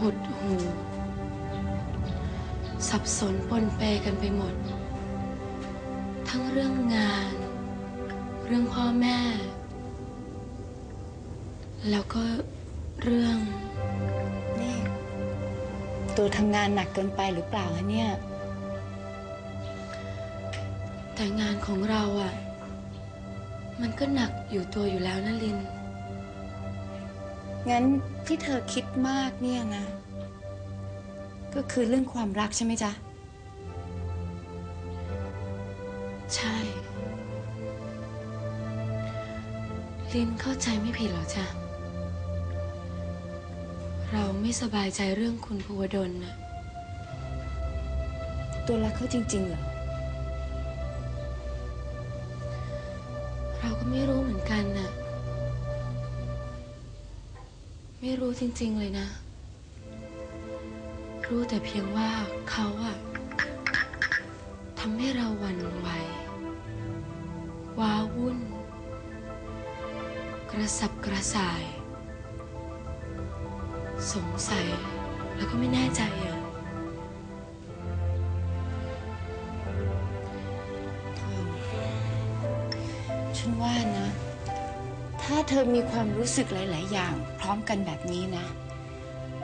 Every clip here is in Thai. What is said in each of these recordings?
หดหู่สับสนปนเปกันไปหมด ทั้งเรื่องงาน เรื่องพ่อแม่ แล้วก็เรื่อง นี่ ตัวทำงานหนักเกินไปหรือเปล่าคะเนี่ย แต่งานของเราอะ่ะ มันก็หนักอยู่ตัวอยู่แล้วนะลิน งั้น ที่เธอคิดมากเนี่ยนะ ก็คือเรื่องความรักใช่ไหมจ๊ะ ใช่ ลินเข้าใจไม่ผิดหรอจ้ะเราไม่สบายใจเรื่องคุณภูวดลนะตัวรักเขาจริงๆเหรอ เราก็ไม่รู้เหมือนกันน่ะ ไม่รู้จริง ๆ เลยนะ รู้แต่เพียงว่าเขาอะทำให้เราหวั่นไหว ว้าวุ่น กระสับกระส่าย สงสัยแล้วก็ไม่แน่ใจอะฉันว่านะ ถ้าเธอมีความรู้สึกหลาย ๆ อย่าง พร้อมกันแบบนี้นะ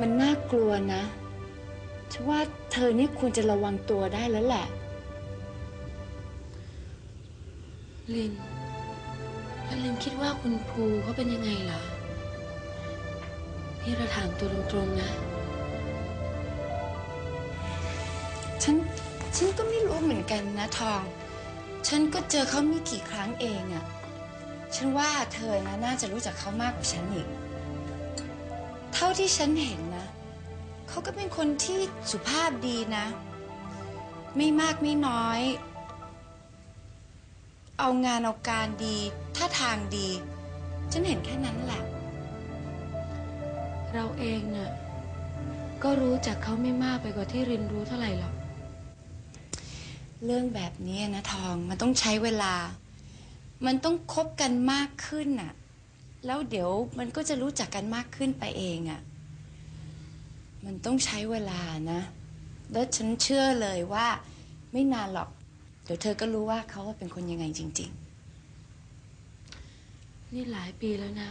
มันน่ากลัวนะฉันว่าเธอเนี่ยควรจะระวังตัวได้แล้วแหละ ลินแล้วลินคิดว่าคุณภูเขาเป็นยังไงเหรอ นี่เราถามตัวตรง ๆ นะ ฉัน ฉันก็ไม่รู้เหมือนกันนะทอง ฉันก็เจอเขาไม่กี่ครั้งเองอะ ฉันว่าเธอนะน่าจะรู้จักเขามากกว่าฉันอีก เท่าที่ฉันเห็นนะ เขาก็เป็นคนที่สุภาพดีนะ ไม่มากไม่น้อย เอางานเอาการดีท่าทางดี ฉันเห็นแค่นั้นแหละ เราเองเน่ะก็รู้จักเขาไม่มากไปกว่าที่รินรู้เท่าไหร่หรอก เรื่องแบบนี้นะทองมันต้องใช้เวลา มันต้องคบกันมากขึ้นน่ะ แล้วเดี๋ยวมันก็จะรู้จักกันมากขึ้นไปเองอะ่ะ มันต้องใช้เวลานะ แล้วฉันเชื่อเลยว่าไม่นานหรอก เดี๋ยวเธอก็รู้ว่าเขาเป็นคนยังไงจริง นี่หลายปีแล้วนะ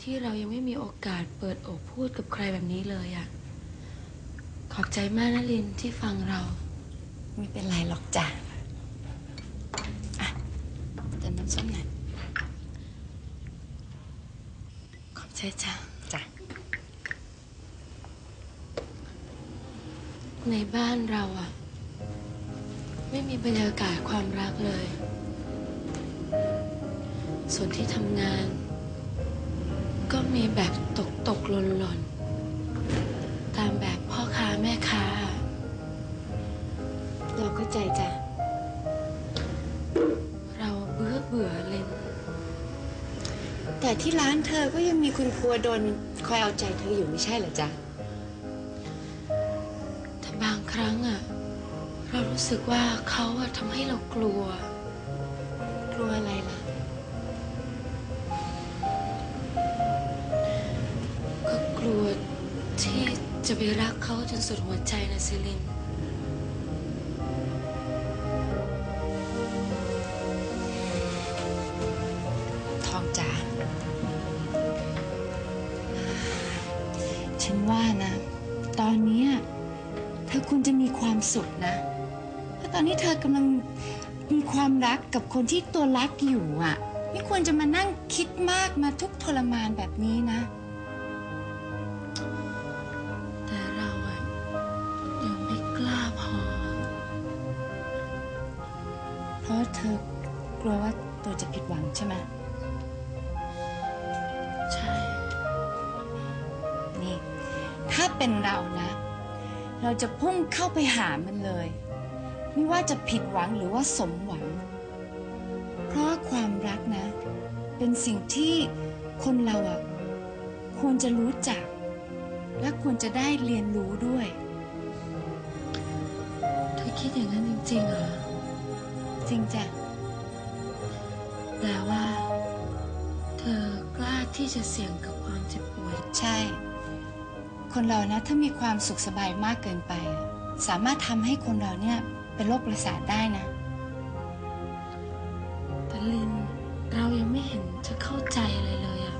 ที่เรายังไม่มีโอกาสเปิดอกพูดกับใครแบบนี้เลยอะ่ะขอบใจมากนะลินที่ฟังเรา ๆ ไม่เป็นไรหรอกจ้ะอะเติมน้ำ ส้มหน่อยขอบใจจ้ะจ้ะ ในบ้านเราอะ่ะไม่มีบรรยากาศความรักเลย ส่วนที่ทำงาน ก็มีแบบตกตกหล่นหล่นตามแบบพ่อค้าแม่ค้า เราเข้าใจ แต่ที่ร้านเธอก็ยังมีคุณครัวดนคอยเอาใจเธออยู่ไม่ใช่เหรอจ๊ะแต่บางครั้งอะเรารู้สึกว่าเขาอะทำให้เรากลัว กลัวอะไรล่ะ ก็กลัวที่จะไปรักเขาจนสุดหัวใจนะซิลิน ควรจะมีความสุขนะ เพราะตอนนี้เธอกำลังมีความรักกับคนที่ตัวรักอยู่อะ ไม่ควรจะมานั่งคิดมากมาทุกข์ทรมานแบบนี้นะ แต่เราอะยังไม่กล้าพอ เพราะเธอกลัวว่าตัวจะผิดหวังใช่ไหมใช่ นี่ ถ้าเป็นเรานะ เราจะพุ่งเข้าไปหามันเลย ไม่ว่าจะผิดหวังหรือว่าสมหวัง เพราะว่าความรักนะ เป็นสิ่งที่คนเราอะควรจะรู้จัก และควรจะได้เรียนรู้ด้วย เธอคิดอย่างนั้นจริงๆเหรอ จริงจ้ะแต่ว่า เธอกล้าที่จะเสี่ยงกับความเจ็บปวดใช่เคนเรานะถ้ามีความสุขสบายมากเกินไปอะสามารถทำให้คนเราเนี่ยเป็นโรคประสาทได้นะแต่ลินเรายังไม่เห็นจะเข้าใจอะไรเลยอะ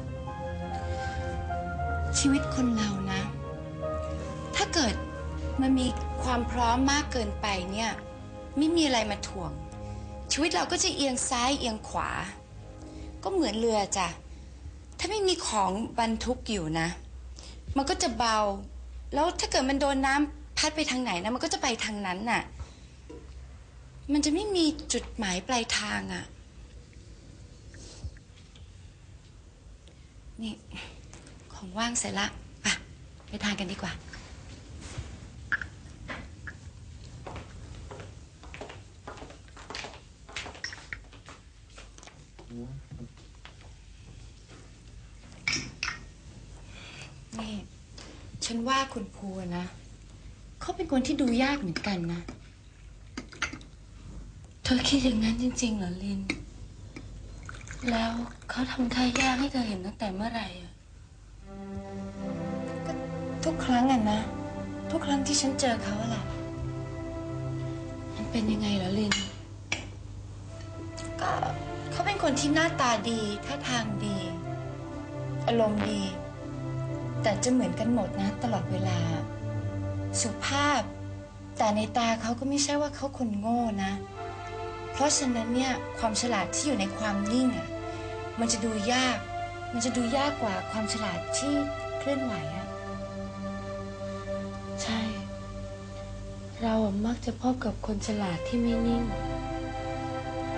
ชีวิตคนเรานะ ถ้าเกิดมันมีความพร้อมมากเกินไปเนี่ยไม่มีอะไรมาถ่วง ชีวิตเราก็จะเอียงซ้ายเอียงขวา ก็เหมือนเรือจ้ะถ้าไม่มีของบรรทุกอยู่นะ มันก็จะเบา แล้วถ้าเกิดมันโดนน้ำพัดไปทางไหนนะมันก็จะไปทางนั้นน่ะ มันจะไม่มีจุดหมายปลายทางอะ่ะ นี่ ของว่างเสร็จละ อะ ไปทานกันดีกว่า นี่ ฉันว่าคุณภูอะนะ เขาเป็นคนที่ดูยากเหมือนกันนะ เธอคิดอย่างนั้นจริง ๆ เหรอลิน แล้วเขาทำท่ายากให้เธอเห็นตั้งแต่เมื่อไหร่อะทุกครั้งอะนะ ทุกครั้งที่ฉันเจอเขาอะแหละมันเป็นยังไงเหรอลิน ก็เขาเป็นคนที่หน้าตาดีท่าทางดี อารมณ์ดี แต่จะเหมือนกันหมดนะ ตลอดเวลา สุภาพ แต่ในตาเขาก็ไม่ใช่ว่าเขาคนโง่นะ เพราะฉะนั้นเนี่ยความฉลาดที่อยู่ในความนิ่งอะมันจะดูยาก มันจะดูยากกว่าความฉลาดที่เคลื่อนไหวอะใช่ เราอะมักจะพบกับคนฉลาดที่ไม่นิ่ง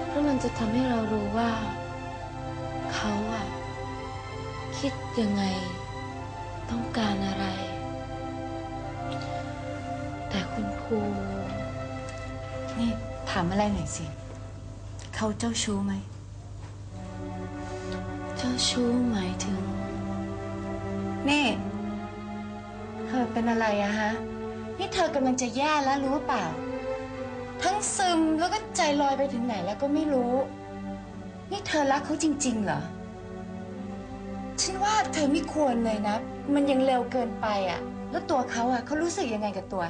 เพราะมันจะทำให้เรารู้ว่า เขาอะคิดยังไง ต้องการอะไร แต่คุณครูนี่ถามอะไรหน่อยสิ เขาเจ้าชู้ไหม เจ้าชู้หมายถึง นี่ เธอเป็นอะไรอะฮะ นี่เธอกำลังจะแย่แล้วรู้เปล่า ทั้งซึมแล้วก็ใจลอยไปถึงไหนแล้วก็ไม่รู้ นี่เธอรักเขาจริง ๆ เหรอ ฉันว่าเธอไม่ควรเลยนะ มันยังเร็วเกินไปอะแล้วตัวเขาอะเขารู้สึกยังไงกับตัว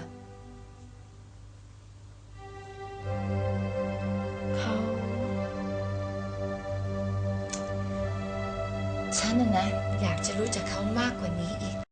เขา ฉันน่ะนะ อยากจะรู้จักเขามากกว่านี้อีก